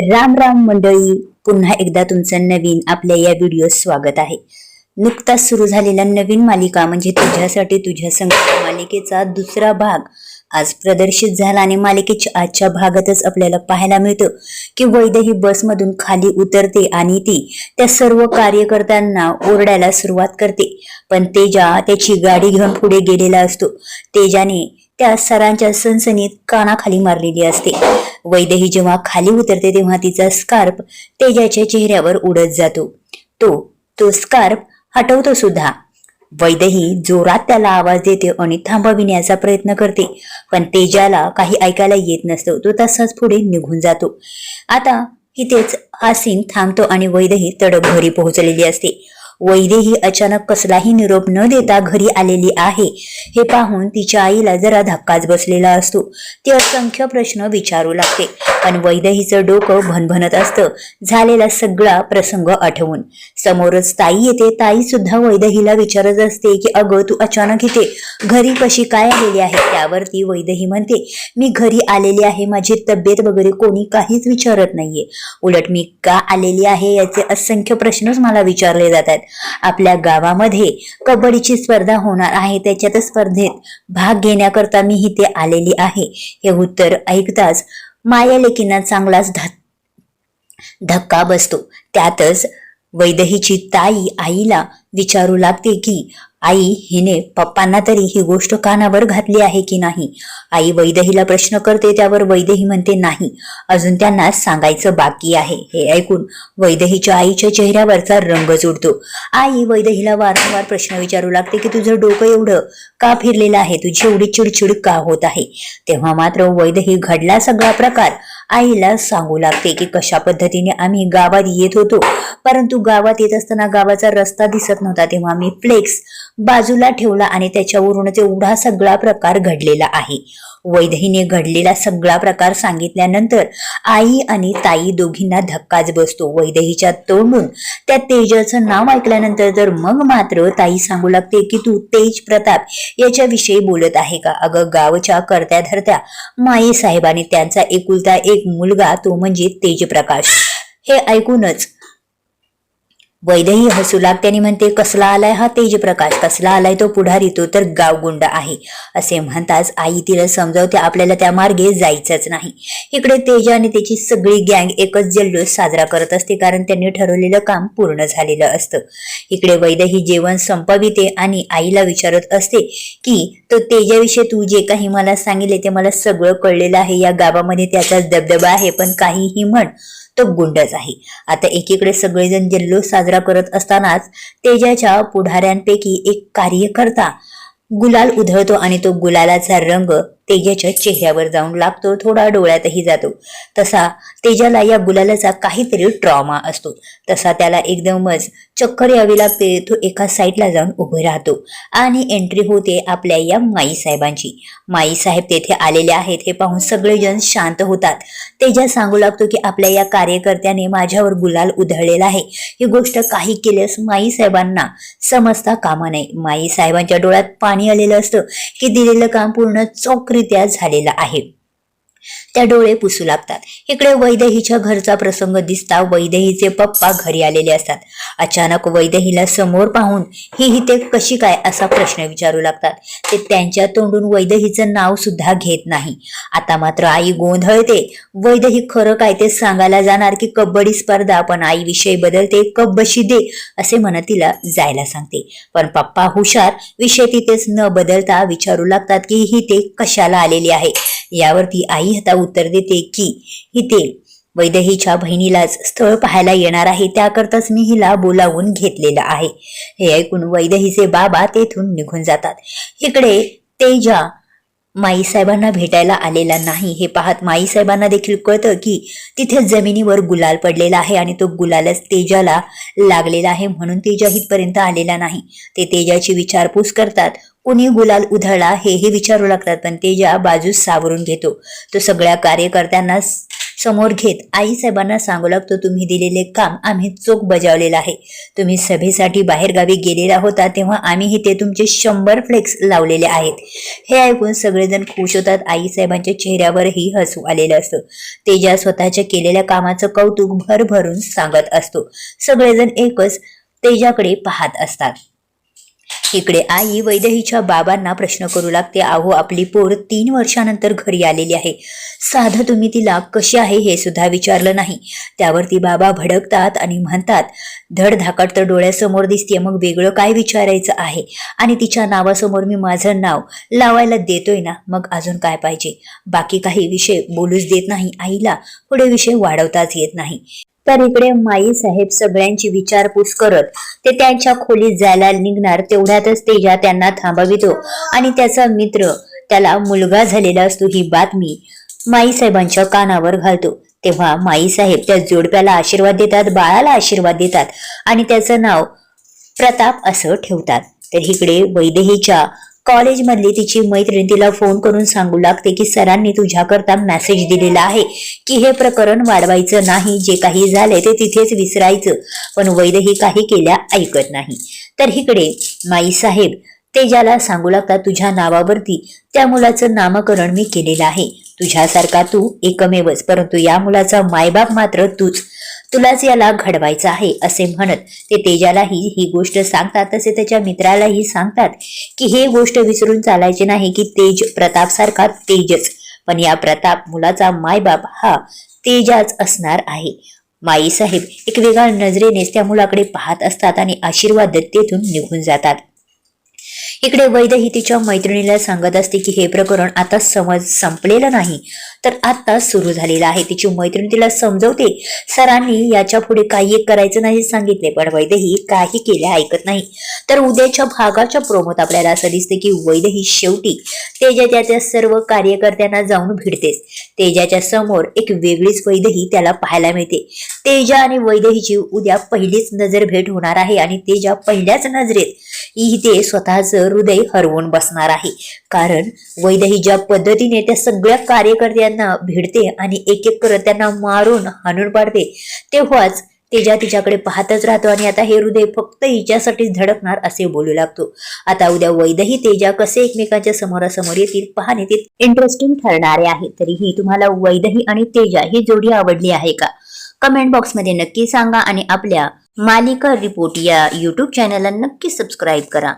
राम राम मंडळी पुन्हा एकदा तुमचं नवीन आपल्या या व्हिडिओ स्वागत आहे. नुकताच सुरू झालेला नवीन मालिका म्हणजे तुझ्यासाठी तुझ्या संगीत मालिकेचा दुसरा भाग. आज प्रदर्शित झाला आणि मालिकेच्या आजच्या भागातच आपल्याला पाहायला मिळतं की वैद ही बसमधून खाली उतरते आणि ती त्या सर्व कार्यकर्त्यांना ओरडायला सुरुवात करते. पण तेजा त्याची गाडी घेऊन पुढे गेलेला असतो. तेजाने त्या सरांच्या सनसनीत कानाखाली मारलेली असते. वैदेही जेव्हा खाली उतरते तेव्हा तिचा स्कार्प तेजाच्या चेहऱ्यावर उडत जातो. तो तो स्कार्प हटवतो सुद्धा. वैदेही जोरात त्याला आवाज देते आणि थांबविण्याचा प्रयत्न करते पण तेजाला काही ऐकायला येत नसतो. तो तसाच पुढे निघून जातो. आता इथेच हा सीन थांबतो आणि वैद्यही तडक घरी पोहोचलेली असते. वैदेही अचानक कसलाही निरोप न देता घरी आलेली आहे. हे पाहून तिच्या आईला जरा धक्काच बसलेला असतो. ती असंख्य प्रश्न विचारू लागते. पण वैदेहीचं डोकं भनभनत असतं. झालेला सगळा प्रसंग आठवून. समोरच ताई येते. ताई सुद्धा वैदहीला विचारत असते की अगं तू अचानक इथे? घरी कशी काय आलेली आहे? त्यावरती वैदही म्हणते मी घरी आलेली आहे. माझी तब्येत वगैरे कोणी काहीच विचारत नाहीये. उलट मी का आलेली आहे याचे असंख्य प्रश्नच मला विचारले जातात. आपल्या गावामध्ये कबड्डीची स्पर्धा होणार आहे त्याच्यात स्पर्धेत भाग घेण्याकरता मी इथे आलेली आहे. हे उत्तर ऐकताच माया लेखींना चांगलाच धक्का बसतो. त्यातच वैदहीची ताई आईला विचारू लागते की आई हिने पप्पांना तरी ही गोष्ट कानावर घातली आहे की नाही? आई वैदहीला प्रश्न करते त्यावर वैदही म्हणते नाही. अजून त्यांना सांगायचं बाकी आहे. हे ऐकून वैदहीच्या आईच्या चेहऱ्यावरचा रंग उडतो आई वैदहीला वारंवार प्रश्न विचारू लागते की तुझं डोकं एवढं का फिरलेलं आहे? तुझी एवढी चिडचिड का होत आहे? तेव्हा मात्र वैदही घडला सगळा प्रकार आईला सांगू लागते की कशा पद्धतीने आम्ही गावात येत होतो. परंतु गावात येत असताना गावाचा रस्ता दिसत नव्हता तेव्हा मी फ्लेक्स बाजूला ठेवला आणि त्याच्यावरून तेवढा सगळा प्रकार घडलेला आहे. वैदहीने घडलेला सगळा प्रकार सांगितल्यानंतर आई आणि ताई दोघींना धक्काच बसतो. वैदहीच्या तोंडून त्या तेजाचं नाव ऐकल्यानंतर तर मग मात्र ताई सांगू लागते की तू तेज प्रताप याच्याविषयी बोलत आहे का? अगं गावच्या करत्या धरत्या माई साहेबांनी त्यांचा एकुलता एक मुलगा तो म्हणजे तेजप्रकाश. हे ऐकूनच वैदही हसू लागते आणि म्हणते कसला आलाय हा तेजप्रकाश? कसला आलाय तो पुढारी? तो तर गावगुंड आहे. असे म्हणताच आई तिला समजावते आपल्याला त्या मार्गे जायचंच नाही. इकडे तेज आणि त्याची सगळी गँग एकच जल्लोष साजरा करत असते कारण त्यांनी ठरवलेलं काम पूर्ण झालेलं असतं. इकडे वैदही जेवण संपविते आणि आईला विचारत असते की तो तेजाविषयी तू जे काही मला सांगितले ते मला सगळं कळलेलं आहे. या गावामध्ये त्याचाच दबदबा आहे पण काहीही म्हण तो गुंडच आहे. आता एकीकडे सगळेजण जल्लोष साजरा करत असतानाच तेजाच्या पुढाऱ्यांपैकी एक कार्यकर्ता गुलाल उधळतो आणि तो गुलालाचा रंग तेजाच्या चेहऱ्यावर जाऊन लागतो थोडा डोळ्यातही जातो. तसा तेजाला या गुलालाचा काहीतरी ट्रॉमा असतो. तसा त्याला एकदमच चक्कर यावी लागते तो एका साईडला जाऊन उभे राहतो आणि एंट्री होते आपल्या या माई साहेबांची. माई साहेब तेथे आलेले आहेत हे पाहून सगळेजण शांत होतात. तेजा सांगू लागतो की आपल्या या कार्यकर्त्याने माझ्यावर गुलाल उधळलेला आहे. ही गोष्ट काही केल्यास माई साहेबांना समजता कामा नाही माई साहेबांच्या डोळ्यात पाणी आलेलं असतं की दिलेलं काम पूर्ण चोखरित्या झालेला आहे. त्या डोळे पुसू लागतात. इकडे वैदेहीच्या घरचा प्रसंग दिसता वैदेहीचे पप्पा घरी आलेले असतात. अचानक वैदेहीला समोर पाहून ही इथे कशी काय? असा प्रश्न विचारू लागतात. ते त्यांच्या तोंडून वैदेहीचं नाव सुद्धा घेत नाही. आता मात्र आई गोंधळते. वैदेही खरं काय ते सांगायला जाणार की कबड्डी स्पर्धा पण आई विषय बदलते कब्बशी दे असे म्हणत तिला जायला सांगते. पण पप्पा हुशार विषय तिथेच न बदलता विचारू लागतात की ही ते कशाला आलेली आहे? यावरती आई आता उत्तर देते की इथे वैदहीच्या बहिणीलाच स्थळ पाहायला येणार आहे. त्याकरताच मी हिला बोलावून घेतलेलं आहे. हे ऐकून वैदहीचे बाबा तेथून निघून जातात. इकडे तेजा माई साहेबांना भेटायला आलेला नाही. हे पाहत माई साहेबांना देखील कळतं की तिथे जमिनीवर गुलाल पडलेला आहे आणि तो गुलालच तेजाला लागलेला आहे म्हणून तेजा इथपर्यंत आलेला नाही. ते तेजाची विचारपूस करतात कुणी गुलाल उधळला? हेही विचारू लागतात पण तेजा बाजूस सावरून घेतो. तो सगळ्या कार्यकर्त्यांना समोर घेत आईसाहेबांना सांगू लागतो तुम्ही दिलेले काम आम्ही चोख बजावलेलं आहे. तुम्ही सभेसाठी बाहेरगावी गेलेला होता तेव्हा आम्ही इथे तुमचे शंभर फ्लेक्स लावलेले आहेत. हे ऐकून सगळेजण खुश होतात. आईसाहेबांच्या चेहऱ्यावरही हसू आलेलं असतं. तेजा स्वतःच्या केलेल्या कामाचं कौतुक भरभरून सांगत असतो. सगळेजण एकच तेजाकडे पाहत असतात. इकडे आई वैदहीच्या बाबांना प्रश्न करू लागते अहो आपली पोर तीन वर्षानंतर घरी आलेली आहे. साधं तुम्ही तिला कशी आहे हे सुद्धा विचारलं नाही. त्यावरती बाबा भडकतात आणि म्हणतात धडधाकट तर डोळ्यासमोर दिसते मग वेगळं काय विचारायचं आहे? आणि तिच्या नावासमोर मी माझं नाव लावायला देतोय ना? मग अजून काय पाहिजे? बाकी काही विषय बोलूच देत नाही आईला. पुढे विषय वाढवताच येत नाही. तर इकडे माई साहेब सगळ्यांची विचारपूस करत ते त्यांच्या खोलीत जायला निघणार तेवढ्यातच तेजा त्यांना थांबवितो. आणि त्याचा मित्र त्याला मुलगा झालेला असतो ही बातमी माई साहेबांच्या कानावर घालतो. तेव्हा माई साहेब त्या जोडप्याला आशीर्वाद देतात बाळाला आशीर्वाद देतात आणि त्याचं नाव प्रताप असं ठेवतात. तर इकडे वैदेहीच्या कॉलेजमधली तिची मैत्रीण तिला फोन करून सांगू लागते की सरांनी तुझ्याकरता मेसेज दिलेला आहे की हे प्रकरण वाढवायचं नाही. जे काही झालंय ते तिथेच विसरायचं. पण वैदही काही केल्या ऐकत नाही. तर इकडे माई साहेब ज्याला सांगू लागतात तुझ्या नावावरती त्या मुलाचं नामकरण मी केलेलं आहे. तुझ्यासारखा तू एकमेवच परंतु या मुलाचा मायबाप मात्र तूच. तुलाच याला घडवायचं आहे असे म्हणत ते तेजालाही ही गोष्ट सांगतात तसे त्याच्या मित्रालाही सांगतात की हे गोष्ट विसरून चालायचे नाही की तेज प्रताप सारखा तेजच. पण या प्रताप मुलाचा मायबाप हा तेजाच असणार आहे. माई साहेब एक वेगळ्या नजरेनेच त्या मुलाकडे पाहत असतात आणि आशीर्वाद तेथून निघून जातात. इकडे वैद्य ही तिच्या मैत्रिणीला सांगत असते की हे प्रकरण आता समज संपलेलं नाही तर आता सुरू झालेलं आहे. तिची मैत्रीण तिला समजवते. सरांनी याच्यापुढे काही एक करायचं नाही सांगितले पण वैदही काही केले ऐकत नाही. तर उद्याच्या भागाच्या प्रोमोत आपल्याला असं दिसते की ही शेवटी तेजाच्या त्या सर्व कार्यकर्त्यांना जाऊन भिडतेच. तेजाच्या समोर एक वेगळीच वैद्यही त्याला पाहायला मिळते. तेजा आणि वैदहीची उद्या पहिलीच नजर भेट होणार आहे आणि तेजा पहिल्याच नजरेत इथे स्वतःच हृदय हरवून बसणार आहे. कारण वैदही ज्या पद्धतीने त्या सगळ्या कार्यकर्त्यांना भिडते आणि एक एक करत त्यांना मारून हाणून पाडते तेव्हाच तेजा तिच्याकडे पाहतच राहतो आणि आता हे हृदय फक्त हिच्यासाठीच धडकणार असे बोलू लागतो. आता उद्या वैदही तेजा कसे एकमेकांच्या समोरासमोर येतील पाहणे ते इंटरेस्टिंग ठरणारे आहे तरीही तुम्हाला वैदही आणि तेजा ही जोडी आवडली आहे का? कमेंट बॉक्समध्ये नक्की सांगा आणि आपल्या मालिका रिपोर्ट या यूट्यूब चॅनलला नक्की सबस्क्राईब करा.